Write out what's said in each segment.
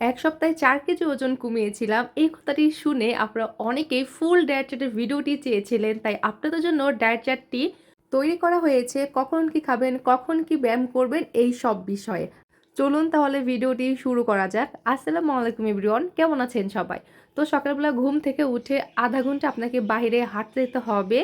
এক সপ্তাহে চার কেজি ওজন কমিয়েছিলাম। এই কথাটি শুনে আপনারা অনেকেই ফুল ডায়েট চার্টের ভিডিওটি চেয়েছিলেন, তাই আপনাদের জন্য ডায়েট চার্টটি তৈরি করা হয়েছে। কখন কি খাবেন, কখন কি ব্যায়াম করবেন, এই সব বিষয়ে। চলুন তাহলে ভিডিওটি শুরু করা যাক। আসসালামু আলাইকুম এভরিওয়ান, কেমন আছেন সবাই? তো সকালবেলা ঘুম থেকে উঠে আধা ঘণ্টা আপনাকে বাইরে হাঁটতে যেতে হবে।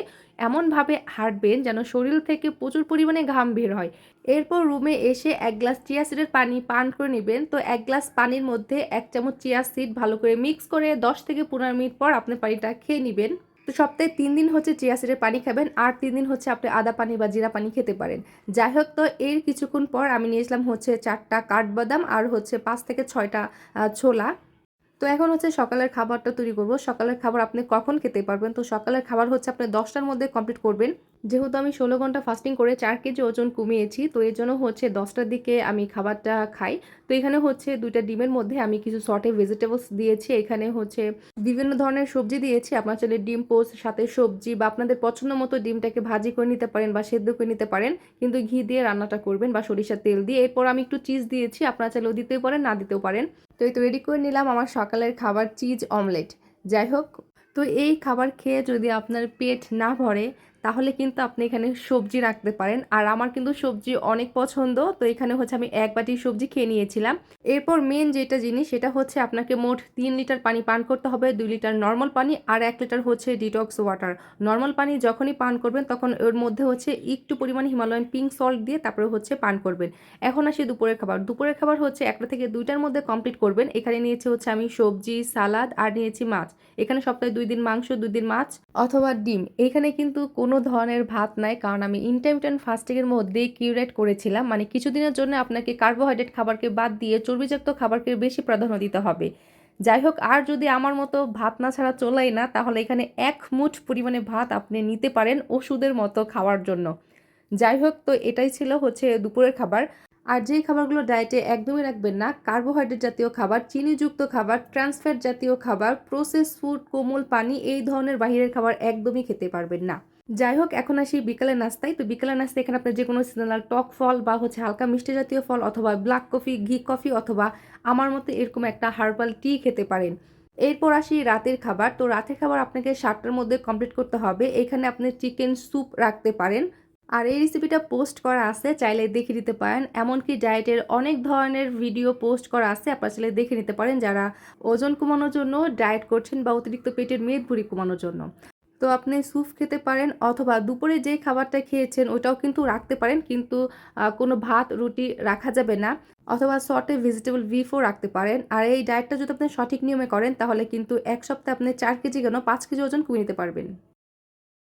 এমনভাবে হাঁটবেন যেন শরীর থেকে প্রচুর পরিমাণে ঘাম বের হয়। এরপর রুমে এসে এক গ্লাস চিয়া সিডের পানি পান করে নেবেন। তো এক গ্লাস পানির মধ্যে এক চামচ চিয়া সিড ভালো করে মিক্স করে দশ থেকে পনেরো মিনিট পর আপনি পানিটা খেয়ে নেবেন। তো সপ্তাহে তিন দিন হচ্ছে চিয়া সিডের পানি খাবেন আর তিন দিন হচ্ছে আপনি আদা পানি বা জিরা পানি খেতে পারেন। যাই হোক, তো এর কিছুক্ষণ পর আমি নিয়েছিলাম হচ্ছে চারটা কাঠবাদাম আর হচ্ছে পাঁচ থেকে ছয়টা ছোলা। তো এখন হচ্ছে সকালের খাবারটা তৈরি করব। সকালের খাবার আপনি কখন খেতে পারবেন? তো সকালের খাবার হচ্ছে আপনি দশটার মধ্যে কমপ্লিট করবেন। যেহেতু আমি ষোলো ঘণ্টা ফাস্টিং করে চার কেজি ওজন কমিয়েছি, তো এর জন্য হচ্ছে দশটার দিকে আমি খাবারটা খাই। তো এখানে হচ্ছে দুইটা ডিমের মধ্যে আমি কিছু সর্টে ভেজিটেবলস দিয়েছি। এখানে হচ্ছে বিভিন্ন ধরনের সবজি দিয়েছি। আপনার চাইলে ডিম পোস্ট সাথে সবজি বা আপনাদের পছন্দ মতো ডিমটাকে ভাজি করে নিতে পারেন বা সেদ্ধ করে নিতে পারেন। কিন্তু ঘি দিয়ে রান্নাটা করবেন বা সরিষার তেল দিয়ে। এরপর আমি একটু চিজ দিয়েছি। আপনারা চাইলেও দিতেও পারেন, না দিতেও পারেন। তো এই তৈরি করে নিলাম আমার সকালের খাবার চিজ অমলেট যাই হোক, তো এই খাবার খেয়ে যদি আপনার পেট না ভরে তাহলে কিন্তু আপনি এখানে সবজি রাখতে পারেন। আর আমার কিন্তু সবজি অনেক পছন্দ, তো এখানে হচ্ছে আমি এক বাটি সবজি খেয়ে নিয়েছিলাম। এরপর মেন যেটা জিনিস, সেটা হচ্ছে আপনাকে মোট তিন লিটার পানি পান করতে হবে, দুই লিটার নর্মাল পানি আর এক লিটার হচ্ছে ডিটক্স ওয়াটার নর্মাল পানি যখনই পান করবেন, তখন ওর মধ্যে হচ্ছে একটু পরিমাণ হিমালয়ান পিঙ্ক সল্ট দিয়ে তারপরে হচ্ছে পান করবেন। এখন আসি দুপুরের খাবার। দুপুরের খাবার হচ্ছে একটা থেকে দুইটার মধ্যে কমপ্লিট করবেন। এখানে নিয়েছি হচ্ছে আমি সবজি সালাদ আর নিয়েছি মাছ। এখানে সপ্তাহে দুই দিন মাংস, দুই দিন মাছ অথবা ডিম। এখানে কিন্তু কোনো ধরনের ভাত নাই, কারণ আমি ইন্টারমিটেন্ট ফাস্টিংয়ের মধ্যে কিউরেট করেছিলাম। মানে কিছুদিনের জন্য আপনাকে কার্বোহাইড্রেট খাবারকে বাদ দিয়ে চর্বিযুক্ত খাবারকে বেশি প্রাধান্য দিতে হবে। যাই হোক, আর যদি আমার মতো ভাত না ছাড়া চলাই না, তাহলে এখানে এক মুঠ পরিমাণে ভাত আপনি নিতে পারেন ওষুধের মতো খাওয়ার জন্য। যাই হোক, তো এটাই ছিল হচ্ছে দুপুরের খাবার। আর যেই খাবারগুলো ডায়েটে একদমই রাখবেন না কার্বোহাইড্রেট জাতীয় খাবার, চিনিযুক্ত খাবার ট্রান্সফ্যাট জাতীয় খাবার প্রসেস ফুড কোমল পানি, এই ধরনের বাহিরের খাবার একদমই খেতে পারবেন না। যাই হোক এখন আসি বিকালের নাস্তায়। তো বিকালের নাস্তায় এখানে আপনার যে কোনো সিজনাল টক ফল বা হচ্ছে হালকা মিষ্টি জাতীয় ফল অথবা ব্ল্যাক কফি ঘি কফি অথবা আমার মতো এরকম একটা হার্বাল টি খেতে পারেন। এরপর আসি রাতের খাবার। তো রাতের খাবার আপনাকে সাতটার মধ্যে কমপ্লিট করতে হবে। এখানে আপনি চিকেন স্যুপ রাখতে পারেন। আর এই রেসিপিটা পোস্ট করা আছে, চাইলে দেখে নিতে পারেন। এমনকি ডায়েটের অনেক ধরনের ভিডিও পোস্ট করা আছে, আপনারা চাইলে দেখে নিতে পারেন যারা ওজন কমানোর জন্য ডায়েট করছেন বা অতিরিক্ত পেটের মেদ ভুঁড়ি কমানোর জন্য। তো আপনি স্যুপ খেতে পারেন অথবা দুপুরে যে খাবারটা খেয়েছেন ওটাও কিন্তু রাখতে পারেন, কিন্তু কোনো ভাত, রুটি রাখা যাবে না। অথবা শর্টে ভেজিটেবল বিফও রাখতে পারেন। আর এই ডায়েটটা যদি আপনি সঠিক নিয়মে করেন, তাহলে কিন্তু এক সপ্তাহে আপনি চার কেজি কেন পাঁচ কেজি ওজন কমিয়ে নিতে পারবেন।